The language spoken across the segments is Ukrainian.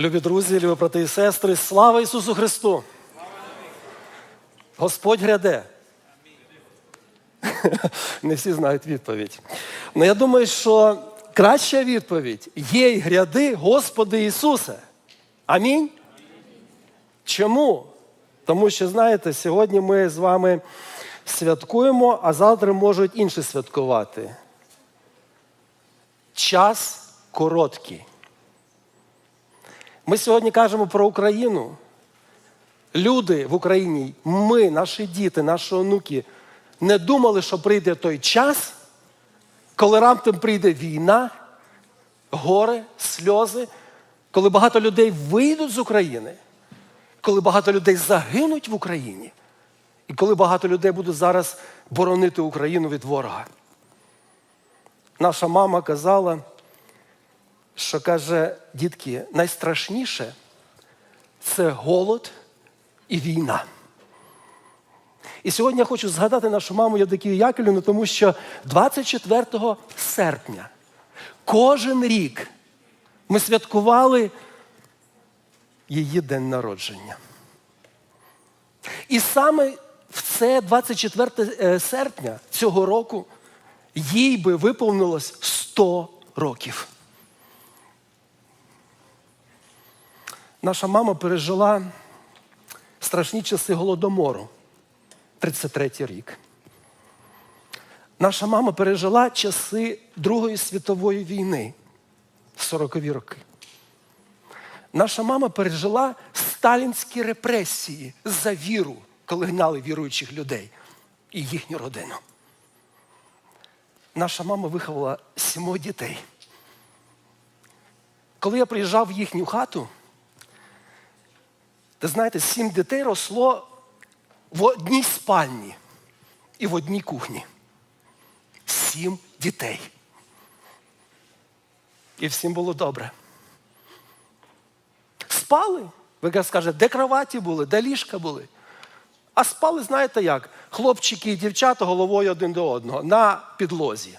Любі друзі, любі брати і сестри, слава Ісусу Христу! Господь гряде. Не всі знають відповідь. Ну я думаю, що краща відповідь є й гряди, Господи Ісусе. Амінь. Чому? Тому що, знаєте, сьогодні ми з вами святкуємо, а завтра можуть інші святкувати. Час короткий. Ми сьогодні кажемо про Україну. Люди в Україні, ми, наші діти, наші онуки, не думали, що прийде той час, коли раптом прийде війна, горе, сльози, коли багато людей вийдуть з України, коли багато людей загинуть в Україні, і коли багато людей будуть зараз боронити Україну від ворога. Наша мама казала, що каже, дітки, найстрашніше це голод і війна. І сьогодні я хочу згадати нашу маму Євдокію Яковлівну, тому що 24 серпня кожен рік ми святкували її день народження. І саме в це 24 серпня цього року їй би виповнилось 100 років. Наша мама пережила страшні часи голодомору, 33 рік. Наша мама пережила часи Другої світової війни, 40-ві роки. Наша мама пережила сталінські репресії за віру, коли гнали віруючих людей і їхню родину. Наша мама виховала сімо дітей. Коли я приїжджав в їхню хату, ти знаєте, сім дітей росло в одній спальні і в одній кухні. Сім дітей. І всім було добре. Спали. Ви скажете, де кроваті були, де ліжка були. А спали, знаєте як? Хлопчики і дівчата головою один до одного на підлозі.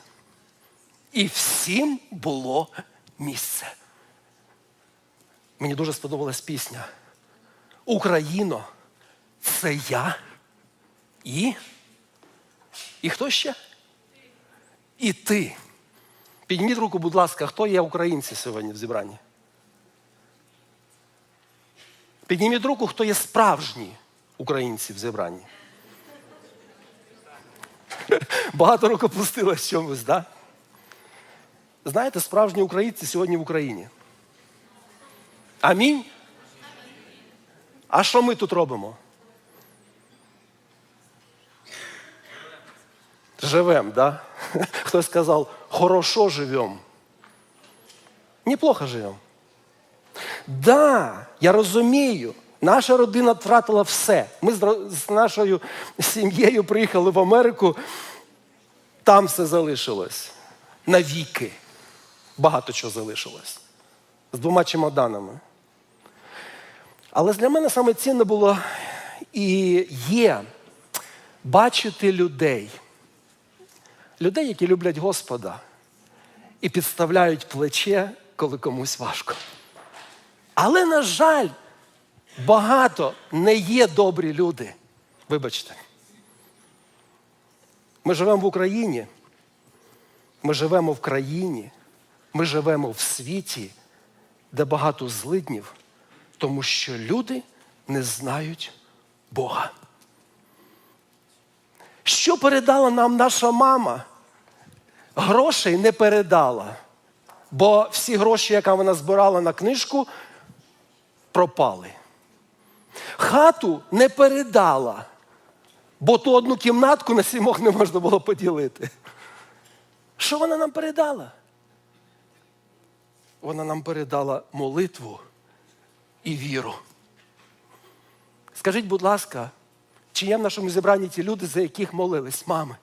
І всім було місце. Мені дуже сподобалась пісня. Україно, це я і. І хто ще? І ти. Підніміть руку, будь ласка, хто є українці сьогодні в зібранні? Підніміть руку, хто є справжні українці в зібранні. Багато рук опустилось чомусь? Да? Знаєте, справжні українці сьогодні в Україні. Амінь. А що ми тут робимо? Живем, да? Хтось сказав, хорошо живем. Неплохо живем. Да, я розумію, наша родина втратила все. Ми з нашою сім'єю приїхали в Америку, там все залишилось. Навіки. Багато чого залишилось. З двома чемоданами. Але для мене саме цінне було і є бачити людей, людей, які люблять Господа і підставляють плече, коли комусь важко. Але, на жаль, багато не є добрі люди. Вибачте. Ми живемо в Україні, ми живемо в країні, ми живемо в світі, де багато злиднів, тому що люди не знають Бога. Що передала нам наша мама? Грошей не передала, бо всі гроші, які вона збирала на книжку, пропали. Хату не передала, бо ту одну кімнатку на сімох не можна було поділити. Що вона нам передала? Вона нам передала молитву і віру. Скажіть, будь ласка, чи є в нашому зібранні ті люди, за яких молились мами?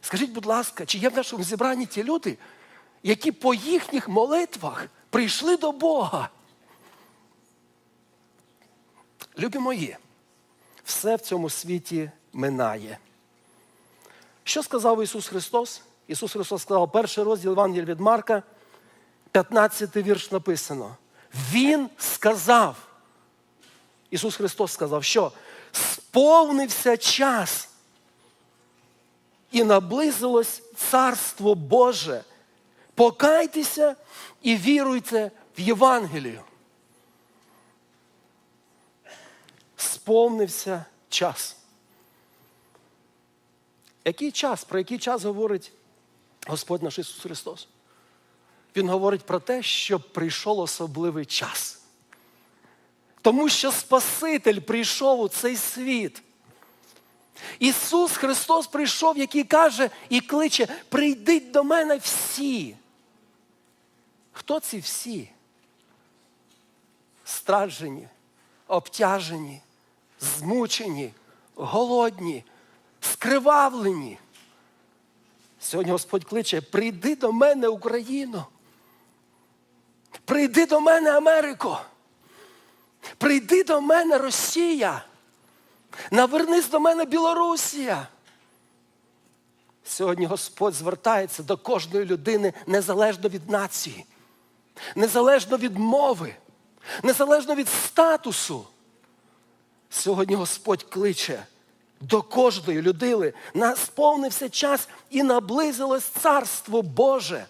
Скажіть, будь ласка, чи є в нашому зібранні ті люди, які по їхніх молитвах прийшли до Бога? Любі мої, все в цьому світі минає. Що сказав Ісус Христос? Ісус Христос сказав, перший розділ Євангелія від Марка, 15 вірш написано. Він сказав, Ісус Христос сказав, що сповнився час і наблизилось Царство Боже. Покайтеся і віруйте в Євангелію. Сповнився час. Який час? Про який час говорить Господь наш Ісус Христос? Він говорить про те, що прийшов особливий час. Тому що Спаситель прийшов у цей світ. Ісус Христос прийшов, який каже і кличе: прийдіть до мене всі. Хто ці всі? Стражені, обтяжені, змучені, голодні, скривавлені. Сьогодні Господь кличе: прийди до мене, Україно. Прийди до мене, Америко. Прийди до мене, Росія. Навернись до мене, Білорусія. Сьогодні Господь звертається до кожної людини незалежно від нації, незалежно від мови, незалежно від статусу. Сьогодні Господь кличе до кожної людини, насповнився час і наблизилось Царство Боже.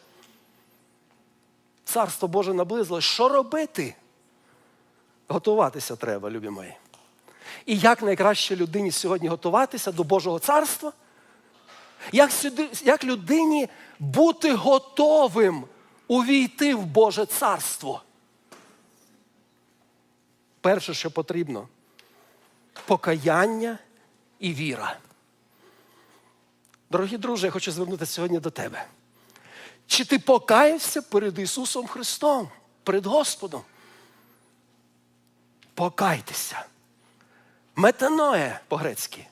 Царство Боже наблизилось. Що робити? Готуватися треба, любі мої. І як найкраще людині сьогодні готуватися до Божого царства? Як, сюди, як людині бути готовим увійти в Боже царство? Перше, що потрібно покаяння і віра. Дорогі друзі, я хочу звернутися сьогодні до тебе. Чи ти покаявся перед Ісусом Христом, перед Господом? Покайтеся. Метаноє по-грецьки.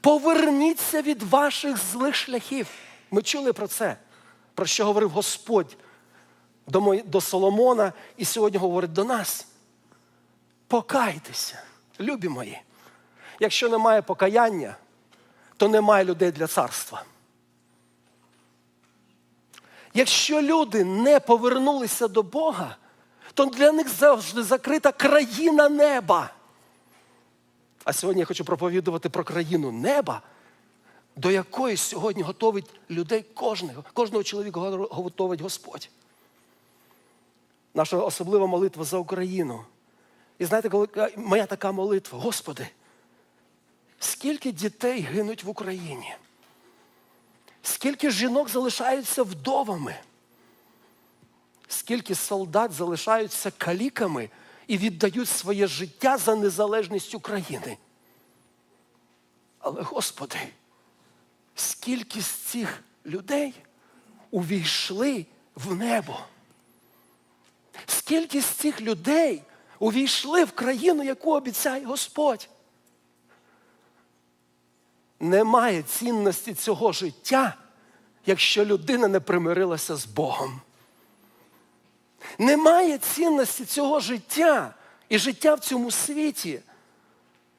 Поверніться від ваших злих шляхів. Ми чули про це, про що говорив Господь до Соломона і сьогодні говорить до нас. Покайтеся, любі мої. Якщо немає покаяння, то немає людей для царства. Якщо люди не повернулися до Бога, то для них завжди закрита країна неба. А сьогодні я хочу проповідувати про країну неба, до якої сьогодні готовить людей кожного, кожного чоловіка готовить Господь. Наша особлива молитва за Україну. І знаєте, коли моя така молитва, Господи, скільки дітей гинуть в Україні? Скільки жінок залишаються вдовами? Скільки солдат залишаються каліками і віддають своє життя за незалежність України? Але, Господи, скільки з цих людей увійшли в небо? Скільки з цих людей увійшли в країну, яку обіцяє Господь? Немає цінності цього життя, якщо людина не примирилася з Богом. Немає цінності цього життя і життя в цьому світі.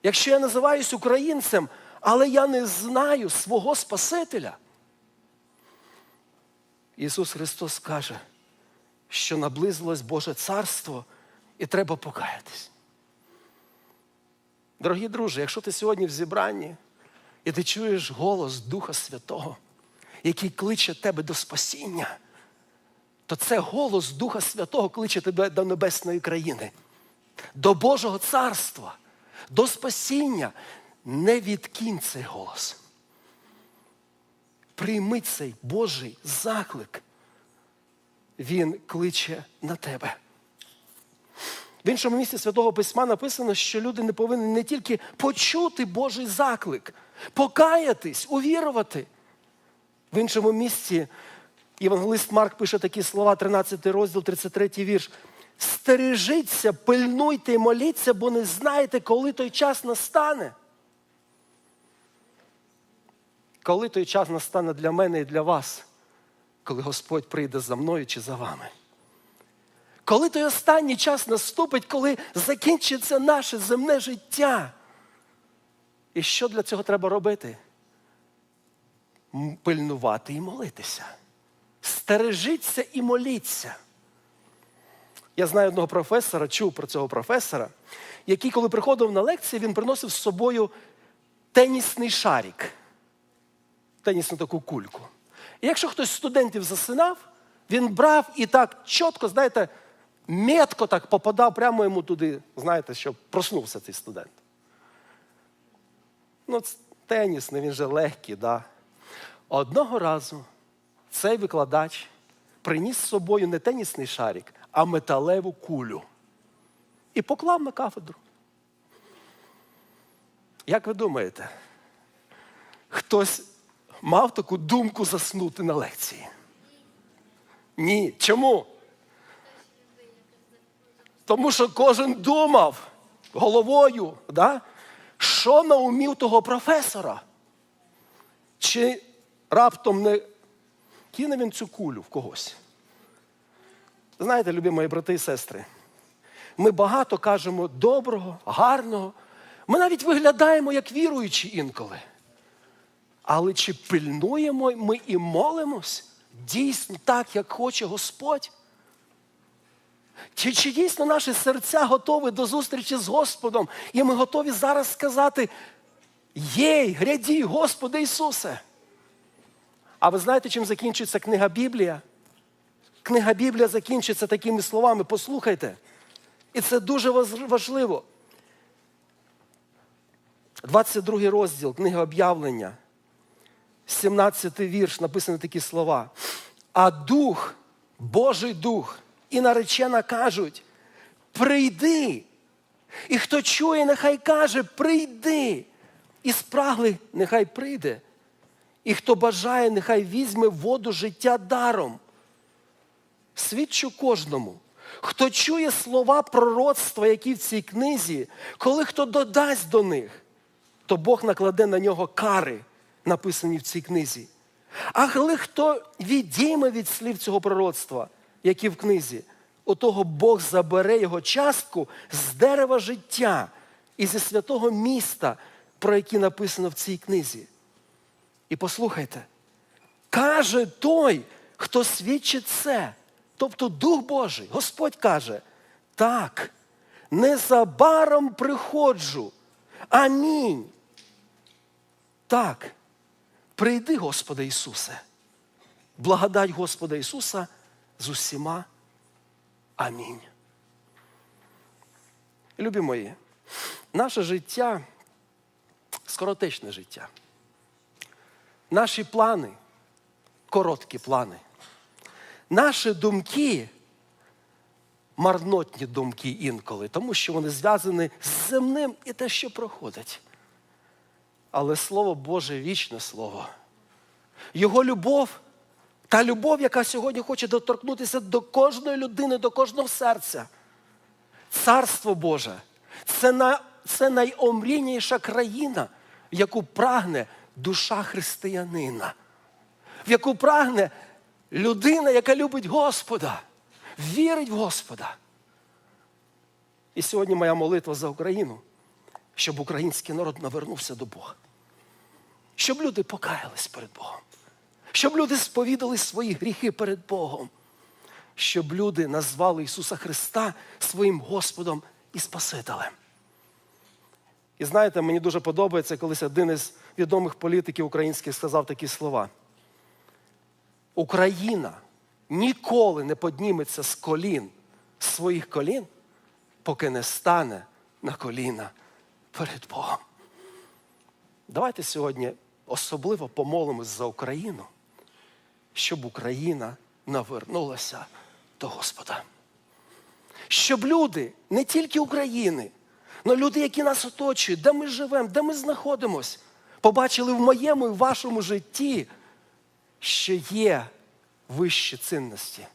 Якщо я називаюсь українцем, але я не знаю свого Спасителя. Ісус Христос каже, що наблизилось Боже Царство і треба покаятись. Дорогі друзі, якщо ти сьогодні в зібранні і ти чуєш голос Духа Святого, який кличе тебе до спасіння, то це голос Духа Святого кличе тебе до небесної країни, до Божого царства, до спасіння. Не відкинь цей голос. Прийми цей Божий заклик. Він кличе на тебе. В іншому місці Святого Письма написано, що люди не повинні не тільки почути Божий заклик, покаятись, увірувати. В іншому місці Євангелист Марк пише такі слова, 13 розділ, 33 вірш. Стережіться, пильнуйте і моліться, бо не знаєте, коли той час настане. Коли той час настане для мене і для вас, коли Господь прийде за мною чи за вами. Коли той останній час наступить, коли закінчиться наше земне життя. І що для цього треба робити? Пильнувати і молитися. Стережіться і моліться. Я знаю одного професора, чув про цього професора, який, коли приходив на лекції, він приносив з собою тенісний шарик, тенісну таку кульку. І якщо хтось з студентів засинав, він брав і так чітко, знаєте, метко так попадав прямо йому туди, знаєте, щоб проснувся цей студент. Ну, ц- тенісний, він же легкий, да. Одного разу цей викладач приніс з собою не тенісний шарик, а металеву кулю. І поклав на кафедру. Як ви думаєте, хтось мав таку думку заснути на лекції? Ні. Чому? Тому що кожен думав головою, да? що на умі того професора. Чи раптом не кине він цю кулю в когось? Знаєте, любі мої брати і сестри, ми багато кажемо доброго, гарного. Ми навіть виглядаємо як віруючі інколи. Але чи пильнуємо ми і молимось дійсно так, як хоче Господь? Чи, чи дійсно наші серця готові до зустрічі з Господом, і ми готові зараз сказати: Єй, гряді, Господи Ісусе! А ви знаєте, чим закінчується книга Біблія? Книга Біблія закінчиться такими словами. Послухайте. І це дуже важливо. 22 розділ книги об'явлення, 17 вірш, написані такі слова. А дух, Божий дух і наречена кажуть: прийди. І хто чує, нехай каже, прийди. І спраглий, нехай прийде. І хто бажає, нехай візьме воду життя даром. Свідчу кожному, хто чує слова пророцтва, які в цій книзі, коли хто додасть до них, то Бог накладе на нього кари, написані в цій книзі. А коли хто відійме від слів цього пророцтва, які в книзі, у того Бог забере його частку з дерева життя і зі святого міста, про які написано в цій книзі. І послухайте, каже той, хто свідчить це, тобто Дух Божий, Господь каже, так, незабаром приходжу. Амінь. Так, прийди, Господи Ісусе. Благодать Господа Ісуса з усіма. Амінь. Любі мої, наше життя скоротечне життя. Наші плани короткі плани. Наші думки марнотні думки інколи, тому що вони зв'язані з земним і те, що проходить. Але Слово Боже вічне Слово. Його любов, та любов, яка сьогодні хоче доторкнутися до кожної людини, до кожного серця. Царство Боже це, на, це найомрійніша країна, яку прагне душа християнина, в яку прагне людина, яка любить Господа, вірить в Господа. І сьогодні моя молитва за Україну, щоб український народ навернувся до Бога, щоб люди покаялись перед Богом, щоб люди сповідали свої гріхи перед Богом, щоб люди назвали Ісуса Христа своїм Господом і Спасителем. І знаєте, мені дуже подобається, колись один із відомих політиків українських сказав такі слова. Україна ніколи не підніметься з колін, своїх колін, поки не стане на коліна перед Богом. Давайте сьогодні особливо помолимось за Україну, щоб Україна навернулася до Господа. Щоб люди, не тільки України, але люди, які нас оточують, де ми живемо, де ми знаходимося, побачили в моєму і вашому житті, що є вищі цінності,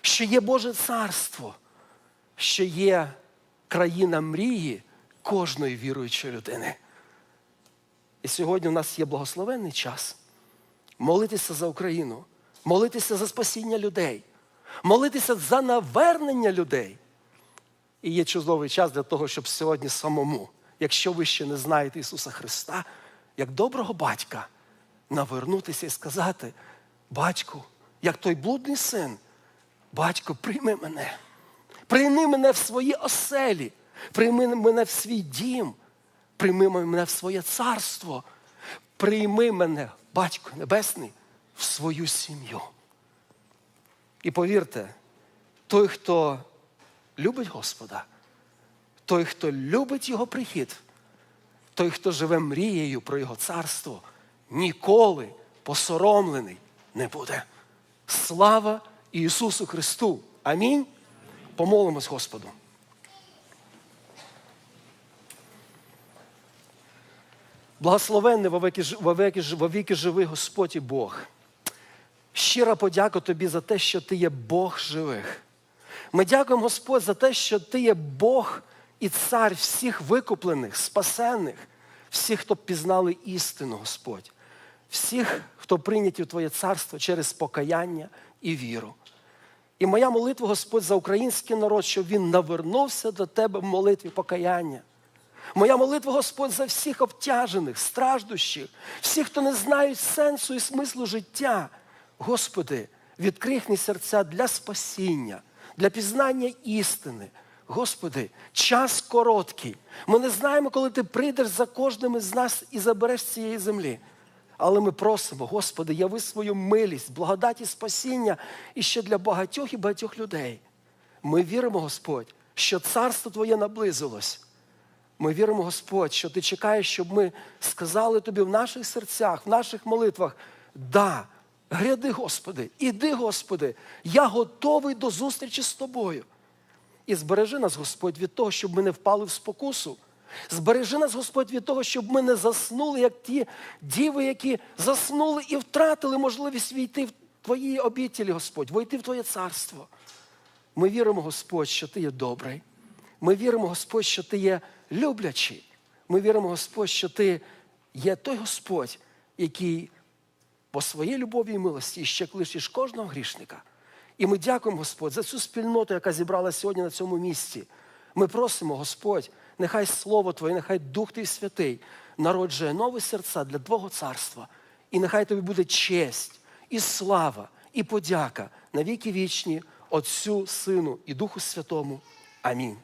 що є Боже царство, що є країна мрії кожної віруючої людини. І сьогодні у нас є благословенний час молитися за Україну, молитися за спасіння людей, молитися за навернення людей. І є чудовий час для того, щоб сьогодні самому, якщо ви ще не знаєте Ісуса Христа, як доброго батька, навернутися і сказати: Батьку, як той блудний син, батько, прийми мене. Прийми мене в свої оселі, прийми мене в свій дім, прийми мене в своє царство, прийми мене, Батько Небесний, в свою сім'ю. І повірте, той, хто любить Господа, той, хто любить Його прихід, той, хто живе мрією про Його царство, ніколи посоромлений не буде. Слава Ісусу Христу! Амінь. Помолимось Господу. Благословенний вовеки, вовеки, вовіки живий Господь і Бог. Щира подяка тобі за те, що ти є Бог живих. Ми дякуємо, Господь, за те, що ти є Бог і цар всіх викуплених, спасенних, всіх, хто пізнали істину, Господь, всіх, хто прийняті в Твоє царство через покаяння і віру. І моя молитва, Господь, за український народ, щоб він навернувся до Тебе в молитві покаяння. Моя молитва, Господь, за всіх обтяжених, страждущих, всіх, хто не знають сенсу і смислу життя. Господи, відкрий їхні серця для спасіння, для пізнання істини. Господи, час короткий. Ми не знаємо, коли ти прийдеш за кожним із нас і забереш цієї землі. Але ми просимо, Господи, яви свою милість, благодать і спасіння і ще для багатьох і багатьох людей. Ми віримо, Господь, що царство Твоє наблизилось. Ми віримо, Господь, що Ти чекаєш, щоб ми сказали Тобі в наших серцях, в наших молитвах, да, гряди, Господи, іди, Господи, я готовий до зустрічі з Тобою. І збережи нас, Господь, від того, щоб ми не впали в спокусу. Збережи нас, Господь, від того, щоб ми не заснули, як ті діви, які заснули і втратили можливість війти в Твої обітелі, Господь, войти в Твоє царство. Ми віримо, Господь, що Ти є добрий. Ми віримо, Господь, що Ти є люблячий. Ми віримо, Господь, що Ти є той Господь, який по своїй любові і милості ще кличеш кожного грішника. І ми дякуємо, Господь, за цю спільноту, яка зібралася сьогодні на цьому місці. Ми просимо, Господь, нехай Слово Твоє, нехай Дух Твій Святий народжує нові серця для Твого царства. І нехай тобі буде честь, і слава, і подяка на віки вічні Отцю, Сину і Духу Святому. Амінь.